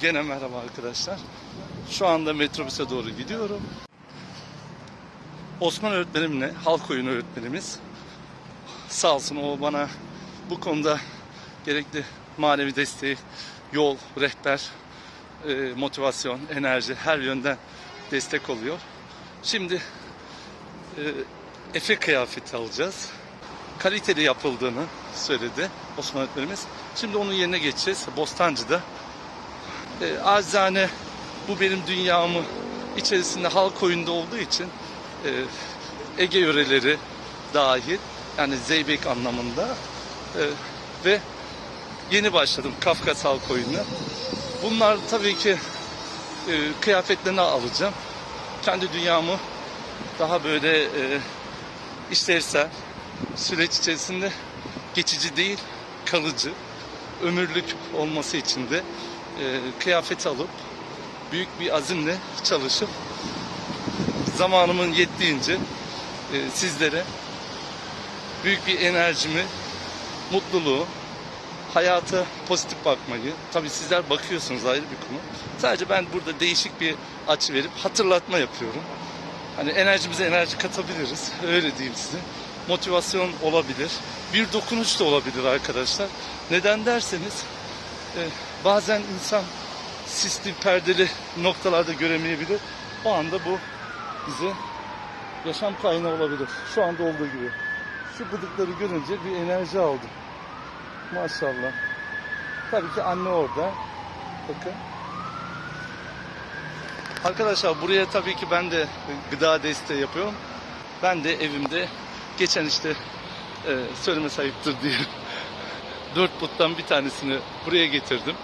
Gene merhaba arkadaşlar. Şu anda metrobüse doğru gidiyorum. Osman öğretmenimle, halk oyunu öğretmenimiz sağ olsun o bana bu konuda gerekli manevi desteği, yol, rehber, e, motivasyon, enerji her yönden destek oluyor. Şimdi e, Efe kıyafeti alacağız. Kaliteli yapıldığını söyledi Osman öğretmenimiz. Şimdi onun yerine geçeceğiz Bostancı'da. E, acizane bu benim dünyamı içerisinde halk oyunda olduğu için e, Ege yöreleri dahil yani Zeybek anlamında e, ve yeni başladım Kafkas halk oyununa. Bunlar tabii ki e, kıyafetlerini alacağım. Kendi dünyamı daha böyle e, işlevsel süreç içerisinde geçici değil kalıcı ömürlük olması için de e, kıyafet alıp büyük bir azimle çalışıp zamanımın yettiğince e, sizlere büyük bir enerjimi, mutluluğu, hayata pozitif bakmayı, tabii sizler bakıyorsunuz ayrı bir konu. Sadece ben burada değişik bir açı verip hatırlatma yapıyorum. Hani enerjimize enerji katabiliriz, öyle diyeyim size. Motivasyon olabilir, bir dokunuş da olabilir arkadaşlar. Neden derseniz, e, bazen insan sisli, perdeli noktalarda göremeyebilir. O anda bu bize yaşam kaynağı olabilir. Şu anda olduğu gibi. Şu bıdıkları görünce bir enerji aldım. Maşallah. Tabii ki anne orada. Bakın. Arkadaşlar buraya tabii ki ben de gıda desteği yapıyorum. Ben de evimde geçen işte e, söyleme sayıptır diye dört buttan bir tanesini buraya getirdim.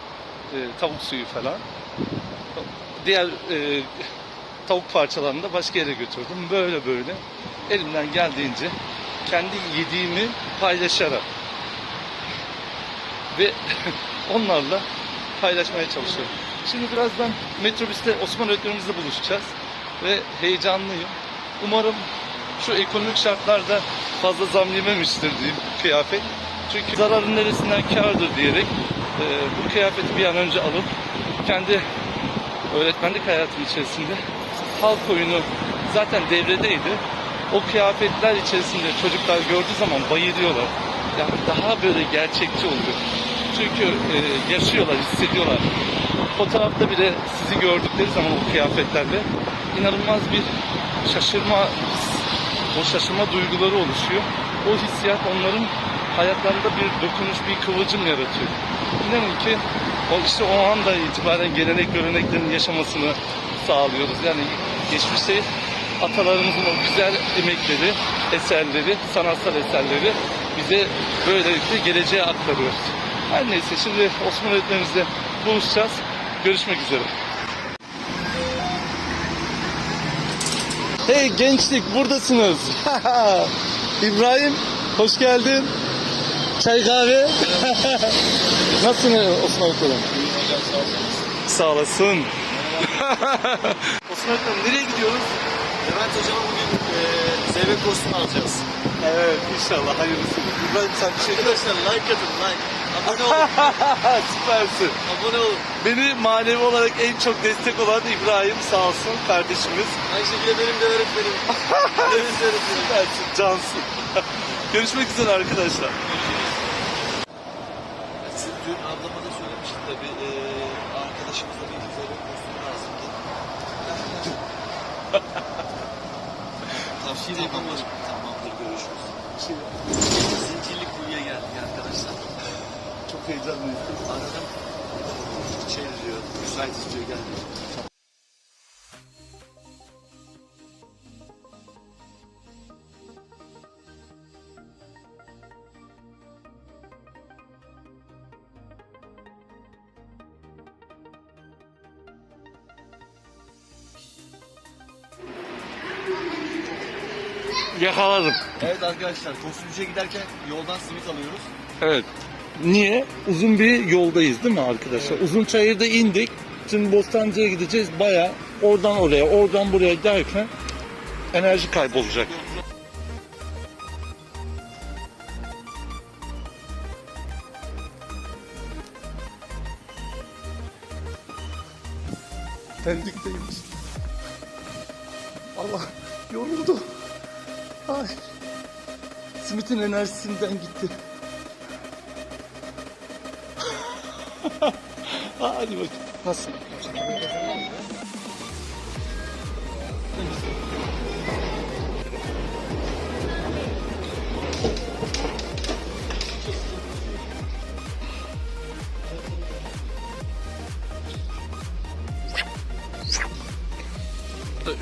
E, tavuk suyu falan. Diğer e, tavuk parçalarını da başka yere götürdüm. Böyle böyle elimden geldiğince kendi yediğimi paylaşarak ve onlarla paylaşmaya çalışıyorum. Şimdi birazdan metrobüste Osman öğretmenimizle buluşacağız ve heyecanlıyım. Umarım şu ekonomik şartlarda fazla zam yememiştir diyeyim kıyafet. Çünkü zararın neresinden kârdır diyerek e, bu kıyafeti bir an önce alıp kendi öğretmenlik hayatım içerisinde halk oyunu zaten devredeydi. O kıyafetler içerisinde çocuklar gördüğü zaman bayılıyorlar. Yani daha böyle gerçekçi oluyor. Çünkü e, yaşıyorlar, hissediyorlar. Fotoğrafta bile sizi gördükleri zaman o kıyafetlerle inanılmaz bir şaşırma o şaşırma duyguları oluşuyor. O hissiyat onların hayatlarında bir dokunuş, bir kıvılcım yaratıyor. İnanın ki o işte o anda itibaren gelenek göreneklerin yaşamasını sağlıyoruz. Yani geçmişte atalarımızın o güzel emekleri, eserleri, sanatsal eserleri bize böylelikle geleceğe aktarıyoruz. Her neyse şimdi Osman öğretmenimizle buluşacağız. Görüşmek üzere. Hey gençlik buradasınız. İbrahim hoş geldin. Çay kahve. Nasılsın Osman öğretmenim? Sağ olasın. Osman öğretmenim nereye gidiyoruz? Levent hocama bugün e, zeybek kursunu alacağız. Evet inşallah hayırlısı. İbrahim sen bir şey Arkadaşlar like atın like. Abone olun. Süpersin. abone olun. Beni manevi olarak en çok destek olan İbrahim sağ olsun kardeşimiz. Aynı şekilde benim de öğretmenim. benim de öğretmenim. Süpersin, cansın. Görüşmek üzere arkadaşlar. Dün ablama da söylemiştim de bir e, arkadaşımızla bir zeybek kursunu lazımdı. Tavsiye tamamdır. Tamamdır görüşürüz. Zincirli kuyuya geldik arkadaşlar. Çok heyecanlıyım. Aradım. Şey diyor, müsait istiyor gelmiyor. Yakaladım. Evet arkadaşlar, kostümcüye giderken yoldan simit alıyoruz. Evet. Niye? Uzun bir yoldayız değil mi arkadaşlar? Uzun çayırda indik. Şimdi Bostancı'ya gideceğiz. Baya oradan oraya, oradan buraya derken enerji kaybolacak. Pendik'teymiş. Allah yoruldu. Ay. Simit'in enerjisinden gitti. Hadi bakayım. Nasıl?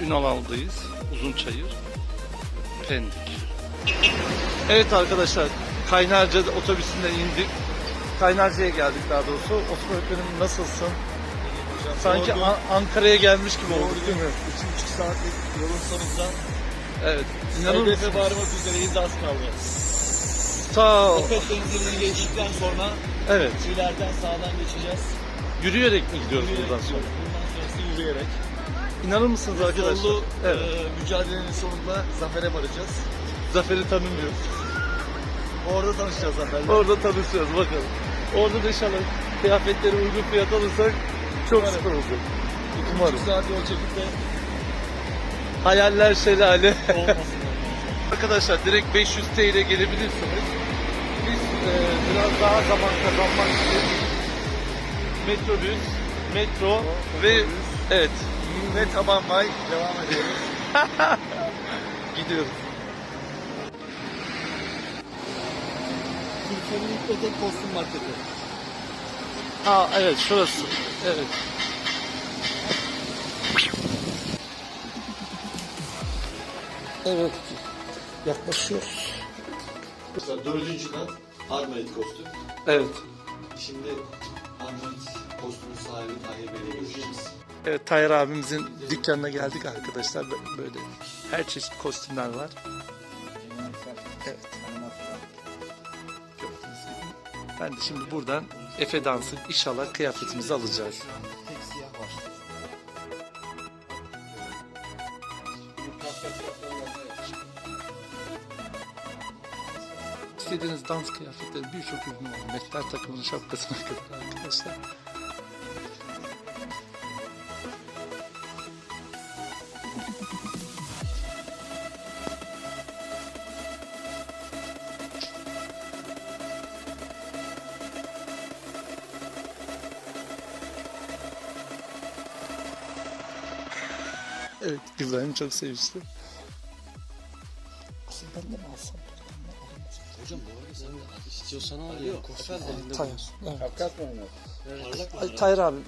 Ünalal'dayız. Uzunçayır. Pendik. Evet arkadaşlar. Kaynarca otobüsünden indik. Kaynarca'ya geldik daha doğrusu. Osman Öğretmenim nasılsın? Sanki Yorgun. An- Ankara'ya gelmiş gibi olduk değil mi? İki buçuk saatlik yolun sonunda Evet. İnanır mısın? hedefe varmak üzereyiz az kaldı. Sağ ol. Efes Denizi'ni geçtikten sonra Evet. ileriden sağdan geçeceğiz. Yürüyerek mi gidiyoruz Yürüyerek buradan sonra? Bundan sonrası yürüyerek. İnanır mısınız arkadaşlar? Zorlu Evet. e, mücadelenin sonunda zafere varacağız. Zafer'i tanımıyoruz. Orada tanışacağız zaferle. Orada tanışacağız bakalım. Orada da inşallah kıyafetleri uygun fiyat alırsak çok Umarım. süper olacak. Umarım. saat yol çekip de Hayaller şelale. olmasın. Arkadaşlar direkt 500 TL gelebilirsiniz. Biz e, biraz daha zaman kazanmak için metrobüs, metro ve evet Ve taban vay devam ediyoruz. gidiyoruz. Türkiye'nin ilk ve tek kostüm marketi. Ha evet şurası. Evet. Evet. Yaklaşıyoruz. Dördüncü kat Armalit kostüm. Evet. Şimdi Armalit kostümün sahibi Tahir Bey'le görüşeceğiz. Evet Tayyar abimizin dükkanına geldik arkadaşlar. Bö- Böyle her çeşit kostümler var. Evet. Ben de şimdi buradan Efe dansı inşallah kıyafetimizi alacağız. İstediğiniz dans kıyafetleri birçok ürün var. Mehter takımının şapkasına kadar arkadaşlar. Evet, İbrahim çok sevmişti. Aslında ben de mi alsam? Hocam bu arada sen de istiyorsan al ya. Tayyar. Evet. Kafkas mı oynar? parlak Ay, Tayyar abi,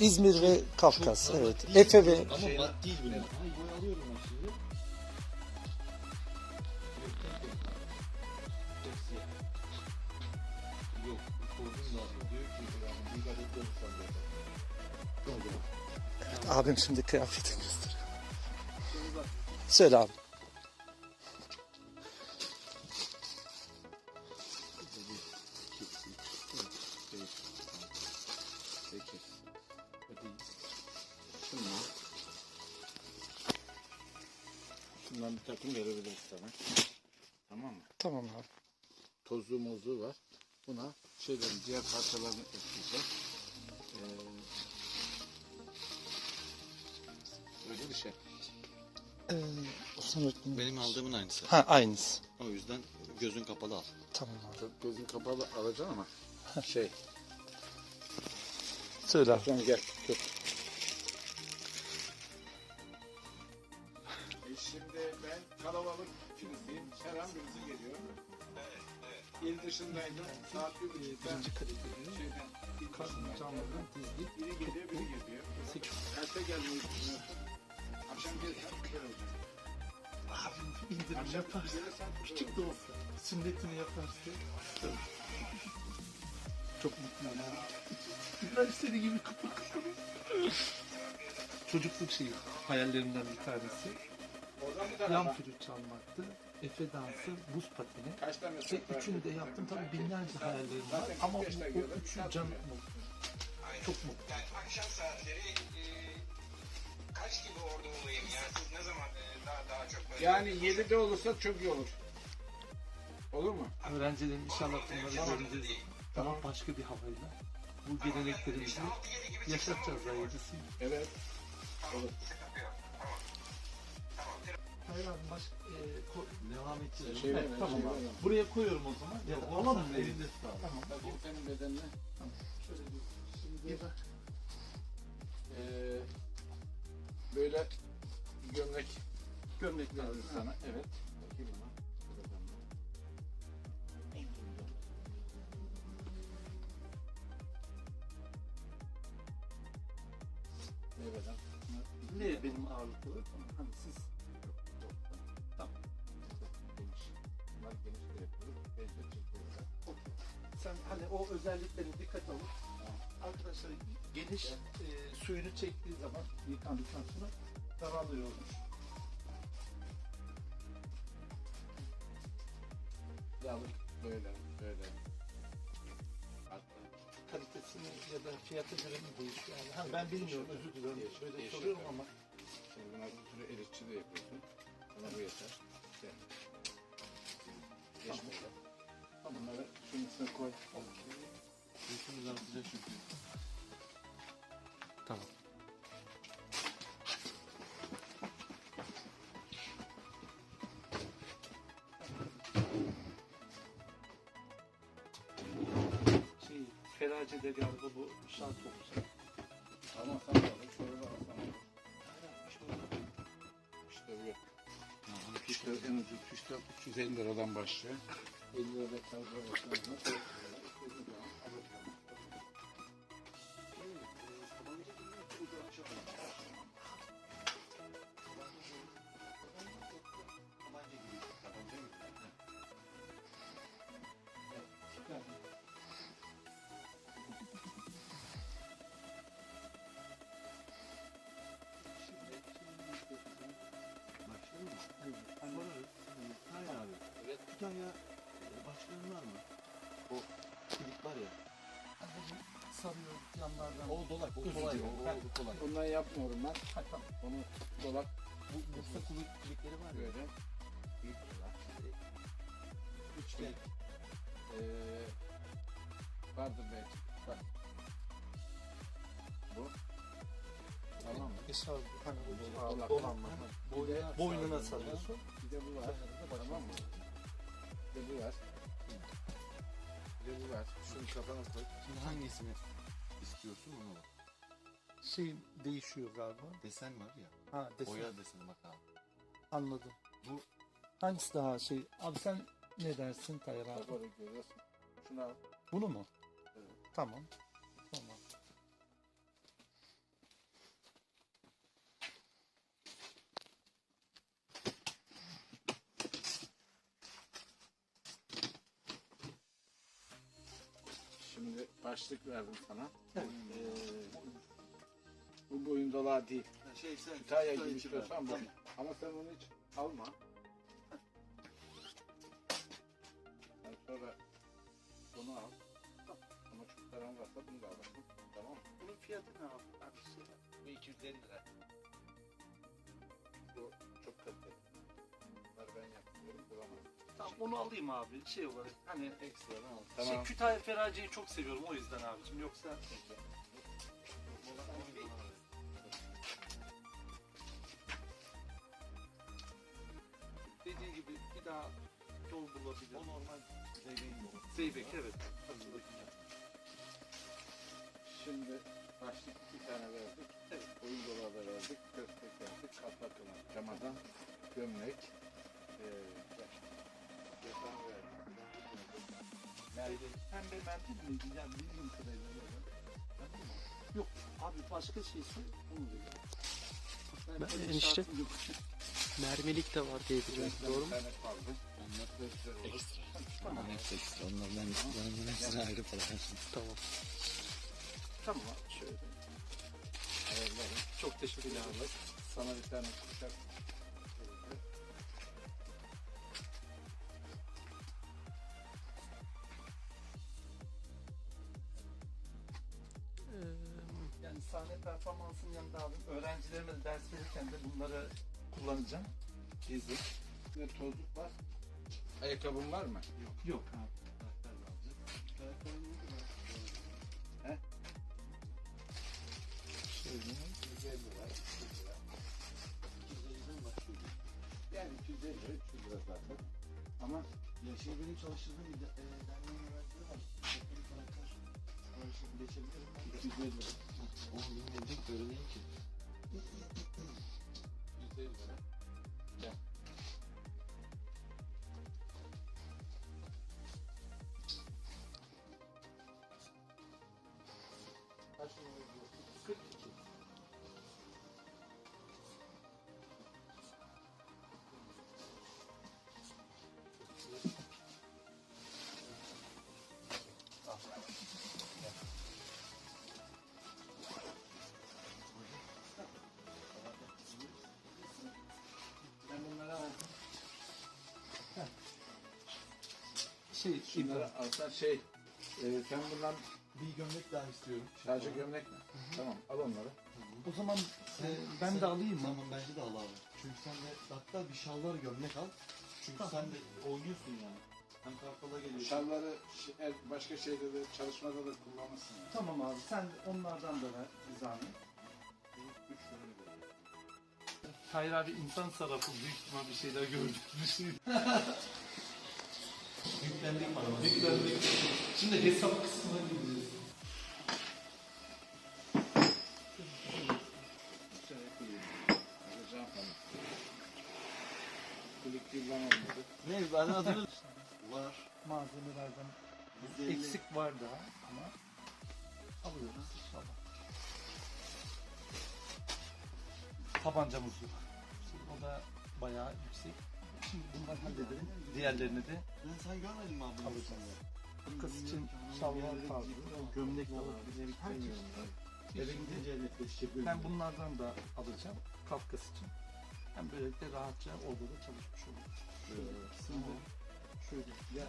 İzmir ve Kafkas, evet. Efe ve Ama mat değil bunlar. abim şimdi kıyafetini. Söyle abi. Şundan. Bir takım verebiliriz sana. Tamam mı? Tamam abi. Tozlu mozluğu var. Buna şeylerin diğer parçalarını ekleyeceğiz. Ee, öyle bir şey. Ee, öğretmenim. Benim aldığımın aynısı. Ha aynısı. O yüzden gözün kapalı al. Tamam abi. Gözün kapalı alacaksın ama şey. Söyle abi. Sen gel. Tut. E şimdi ben kalabalık Filistin, her an birisi geliyor. İl dışındaydım. Saat bir buçukta şeyden, il dışındaydım. Biri geliyor, biri geliyor. Kaçta gelmeyi düşünüyorsun? Akşam gelirsen güzel olacak. Abi indirim Akşam yaparsa, gelirsen güzel küçük de olsa, sünnetini yaparsa. Çok mutluyum abi. Seni gibi kıpır kıpır. Çocukluk şeyi, hayallerimden bir tanesi. Oradan bir Yan tarafa. flüt çalmaktı. Efe dansı, buz pateni. Kaç tane Ve var? üçünü de yaptım tabii binlerce hayallerim var ama bu, 45 bu dakikada üçü yani. mutlu. Çok mutlu. Yani akşam saatleri e, kaç gibi orada olayım? Yani siz ne zaman e, daha daha çok böyle... Yani 7'de olursa çok iyi olur. Olur mu? Öğrencilerin inşallah bunları göreceğiz. Ama başka bir havayla bu geleneklerimizi yaşatacağız hayırlısı. Evet. Tamam. Sıkıntı yok. Tamam. Tamam. Hayır abi baş, e, ko- Devam edeceğiz. Şey Evet, ver, tamam şey abi. ver. Buraya koyuyorum o zaman. Ya da alalım mı? Elinde tut abi. Tamam. Bakayım senin bedenine. Şöyle bir Şimdi bir bak. eee böyle gömlek Gömlek lazım. sana. Evet. Bakayım ona. Bedende. Ne benim ağırlıklı? Hani siz Tamam. Geniş. Bunlar geniş de yapıyoruz. Genç de çekiyoruz. sen hani o özelliklerine dikkat alıp arkadaşlar geniş e, suyunu çektiği zaman yıkandıktan sonra daralıyormuş. Yağlı böyle, böyle. Hatta Kalitesini ya da fiyatı göre mi değişiyor? Yani, hani ben bilmiyorum özür diliyorum. Değişir, Şöyle değişir soruyorum tabii. ama Şimdi buna bir sürü erikçi de yapıyorsun. Buna bu yeter. İşte. Geçmiş. Tamam. Bunları şunun içine koy. Yüzümüz artacak çünkü. Tamam. Şey, Ferace'de galiba bu şans olacak. Ama sen de alır, şöyle alsan olur. İşte bu. İşte en ucuz işte 350 liradan başlıyor. 50 lira kadar Sarıyor yanlardan. O dolap. O kolay. O, o, o kolay. Bundan yapmıyorum ben. Ha, tamam. Onu dolap Bu Bursa kulit kilikleri var ya. böyle. büyük dolap. Üçgen. Ee, vardır belki. Bak. Bu. Tamam mı? Esrar, hani bu Dolap. dolanma. Boynuna, Boynuna sarıyorsun. Bir de bu var. Tamam mı? Bir de bu var. Bir de bu var. Şunu kafana koy. Şimdi hangisini istiyorsun onu. Şey değişiyor galiba. Desen var ya. Ha desin. Boya deseni bak abi. Anladım. Bu Hangisi daha şey? Abi sen ne dersin Tayyar abi? Şunu al. Bunu mu? Evet. Tamam. Tamam. Başlık verdim sana. Ee, bu boyun dolağı değil. şey sen Kütahya gibi istiyorsan bu. Ama sen onu hiç alma. Sonra bunu al. Ama çok paran varsa bunu da alırsın. Tamam mı? Bunun fiyatı ne abi? Abi şey, Bu 250 lira. Bu çok kaliteli. Bunları ben yapıyorum. Bulamam. Tamam onu alayım abi. Şey olarak hani Ekstradan al. şey, Tamam. Kütahya Ferace'yi çok seviyorum o yüzden abicim. Yoksa dediği gibi bir daha yol bulabilir. O normal zeybeğin yolu. Zeybek evet. Şimdi başlık iki tane verdik. Evet. Oyun dolağı da verdik. Köstek verdik. Kapak olan camadan gömlek. Ee, verdik. Merdiven. Pembe mendil miydi? Yani bildiğim kadarıyla. Yok abi başka şeysi onu diyor. Ben enişte mermilik de var diye biliyorum. Doğru mu? Olur. Tamam. Ekstra. Onlar ben, ben hepsine ayrı para. Tamam. Tamam şöyle. Ayarlarım. Çok teşekkürler. Sana bir tane kuşak. Koltuk var. Ayakkabın var mı? Yok. Yok abi. Yani 250 300 lira zaten. Ama ya şey benim çalıştırdığım bir de, e, derneğin öğrencileri var. Teknik karakter. Ama şimdi geçebilirim. 250 lira. Oğlum benim evde görüneyim ki. 250 lira. Şey, Şunları alsan şey, e, sen bundan Bir gömlek daha istiyorum. sadece gömlek mi? Tamam, al onları. o zaman e, ben de alayım mı? Tamam bence de al abi. Çünkü sen de hatta bir şalvar gömlek al. Çünkü sen de oynuyorsun yani. Hem kartala geliyorsun. Şalları el- başka şeyde de çalışmada da kullanırsın. Yani. Tamam abi sen onlardan da ver bir zahmet. Üç tane. Hayır abi insan sarrafı büyük ihtimal bir şeyler gördük. Yüklendik bana. Yüklendik. Şimdi hesap kısmına gideceğiz. Şöyle koyayım. Alacağım falan. Klik yıldan olmadı. Ne? Ben adını... Var. Malzemelerden 150. eksik var daha ama alıyoruz inşallah. Tabancamız yok. O da bayağı bunları halledelim. Diğerlerini de Ben sen görmedin mi abi? alacağız. Kız için şalvar tarzı. Gömlek de var. Bize bir Herkes. Eve gidince. Ben bunlardan da alacağım. Kafkas için. Hem böylelikle rahatça orada da çalışmış oluruz. Şimdi şöyle ya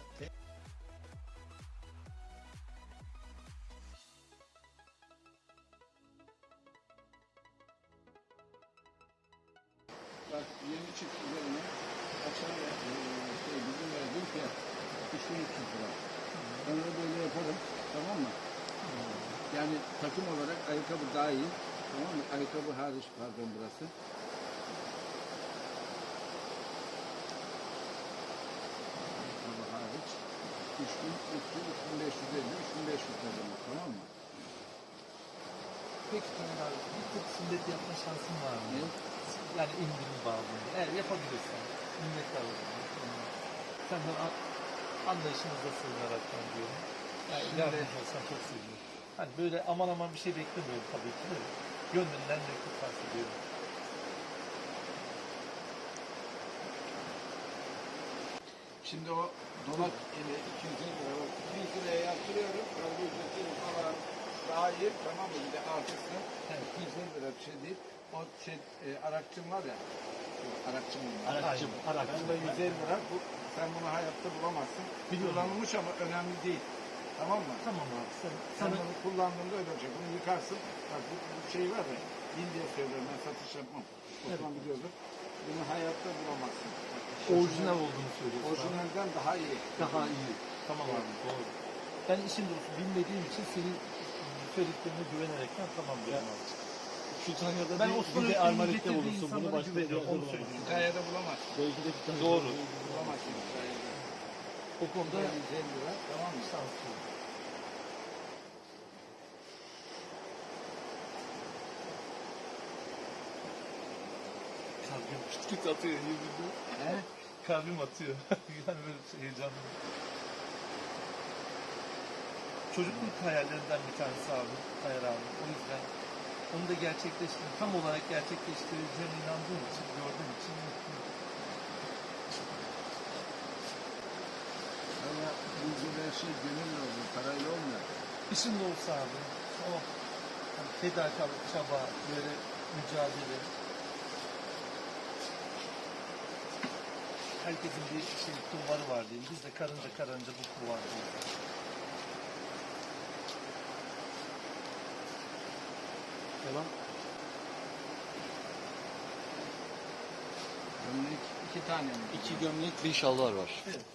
3550, 3500 lira demek. Tamam mı? Peki Taner abi bir tık sünnet yapma şansın var mı? Ne? Yani indirim bağımında. Eğer yapabilirsen minnettar olurum. Senden a- anlayışınıza sığınaraktan diyorum. Yani yardımcı olsan çok sevinirim. Hani böyle aman aman bir şey beklemiyorum tabii ki de. Gönlünden ne kurtarsa diyorum. Şimdi o dolap ile 250 lira, bak 200 liraya yaptırıyorum. Kargo ücreti falan dahil tamam mı? Bir de artısı. Evet. 250 lira bir şey değil. O şey e, Arakçım var ya. Arakçım mı? Arakçım. Arakçım. Bunda 150 lira. Bu, sen bunu hayatta bulamazsın. Kullanılmış ama önemli değil. Tamam mı? Tamam abi sen, Sen bunu kullandığında öyle olacak. Bunu yıkarsın. Bak bu, bu şey var ya. Bin diye söylüyorum ben satış yapmam. Osman biliyordur. Bunu hayatta bulamazsın. Orijinal olduğunu söylüyorsun. Orijinalden daha iyi. Daha iyi. Tamam abi doğru. Ben işin doğrusu bilmediğim için senin söylediklerine güvenerekten tamam diyorum abi. Kütahya'da Ben bir, Osman bir de getirdiği bulunsun. Bunu başka bir yerde onu bulamaz. söylüyorum. Hikayede bulamazsın. Belki de Kütahya'da Doğru. Bulamazsın hikayede. O konuda 150 lira. tamam mı? Şanslıyım. Kalbim küt küt atıyor. He? Kalbim atıyor. yani böyle şey heyecanlı. Çocukluk hayallerinden bir tanesi abi, Hayal abi. O yüzden onu da gerçekleştirdim. Tam olarak gerçekleştireceğine inandığım için, gördüğüm için mutluyum. Valla bu gibi her şey gönüllü oluyor. Parayla olmuyor. İşin de olsa abi, o hani fedakarlık, çaba, böyle mücadele. Herkesin bir şey kulvarı var diyeyim. Biz de karınca karınca bu kulvardayız. Devam. Gömlek iki tane mi? İki gömlek, bir şalvar var. Evet.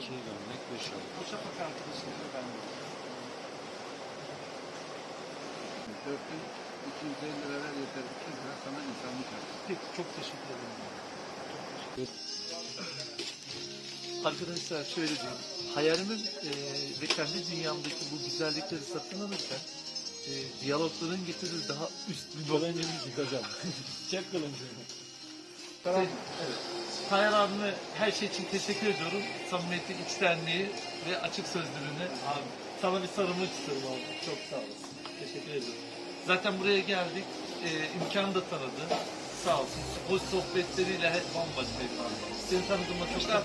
İki gömlek, bir şalvar. O şafak arkadaşımla ben de. 4250 lira yeter. 200 lira sana insanlık. Peki çok teşekkür ederim. Arkadaşlar şöyle diyeyim. Hayalimin e, ve kendi dünyamdaki bu güzellikleri satın alırken e, diyalogların getirdiği daha üst bir nokta. hocam. Çek kılıncı. Tamam. Evet. Tayyar abime her şey için teşekkür ediyorum. Samimiyeti, içtenliği ve açık sözlülüğüne. Abi sana bir sarılmak istiyorum abi. Çok sağ olasın. Teşekkür ederim. Zaten buraya geldik. E, imkanı da tanıdı. Sağ olsun. Hoş sohbetleriyle hep bambaşkaydı abi. Seni tanıdığıma çok daha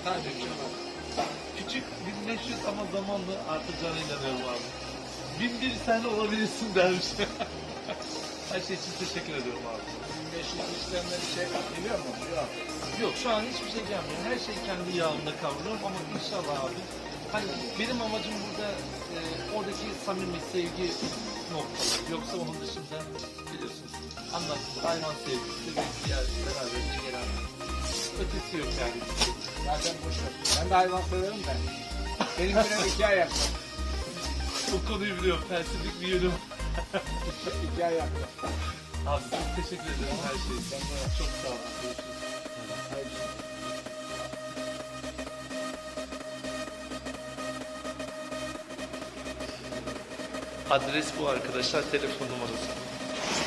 Küçük 1500 ama zamanla artacağına inanıyorum abi. Bin bir sen olabilirsin dermiş. her şey için teşekkür ediyorum abi. 1500 işlemde bir şey geliyor mu? Yok. Yok şu an hiçbir şey gelmiyor. Her şey kendi yağında kavruyorum ama inşallah abi. Hani benim amacım burada e, oradaki samimi sevgi noktaları. Yoksa onun dışında anlattım. Hayvan sevgisi ve diğer beraberinde gelen ötesi yok yani. Zaten boş ver. Ben de hayvan severim de. Benimkine iki ayak. O konuyu biliyorum. Felsefik bir yönüm. İki ayak. Abi çok teşekkür ederim her şey için. Çok sağ olun. Görüşürüz. Adres bu arkadaşlar. Telefon numarası.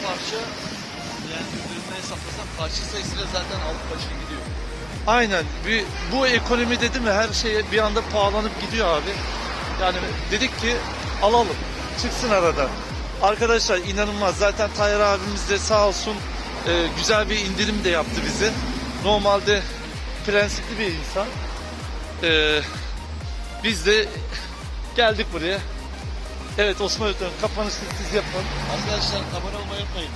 Parça yani birbirine hesaplasam parça sayısıyla zaten alıp başına gidiyor. Aynen. Bir, bu ekonomi dedi mi her şey bir anda pahalanıp gidiyor abi. Yani dedik ki alalım. Çıksın arada. Arkadaşlar inanılmaz. Zaten Tayyar abimiz de sağ olsun e, güzel bir indirim de yaptı bize. Normalde prensipli bir insan. E, biz de geldik buraya. Evet Osman Öğretmenim kapanışı siz yapın. Arkadaşlar abone olmayı unutmayın.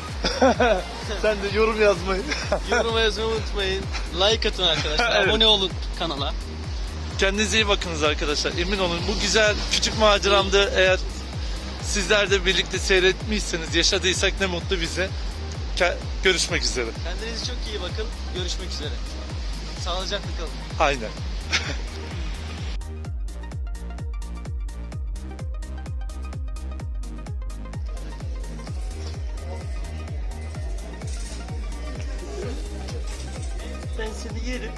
Sen de yorum yazmayı. Yoruma yazmayı unutmayın. Like atın arkadaşlar. Evet. Abone olun kanala. Kendinize iyi bakınız arkadaşlar. Emin olun bu güzel küçük maceramda eğer sizler de birlikte seyretmişseniz, yaşadıysak ne mutlu bize. Ke- görüşmek üzere. Kendinize çok iyi bakın. Görüşmek üzere. Sağlıcakla kalın. Aynen. Ben seni yerim.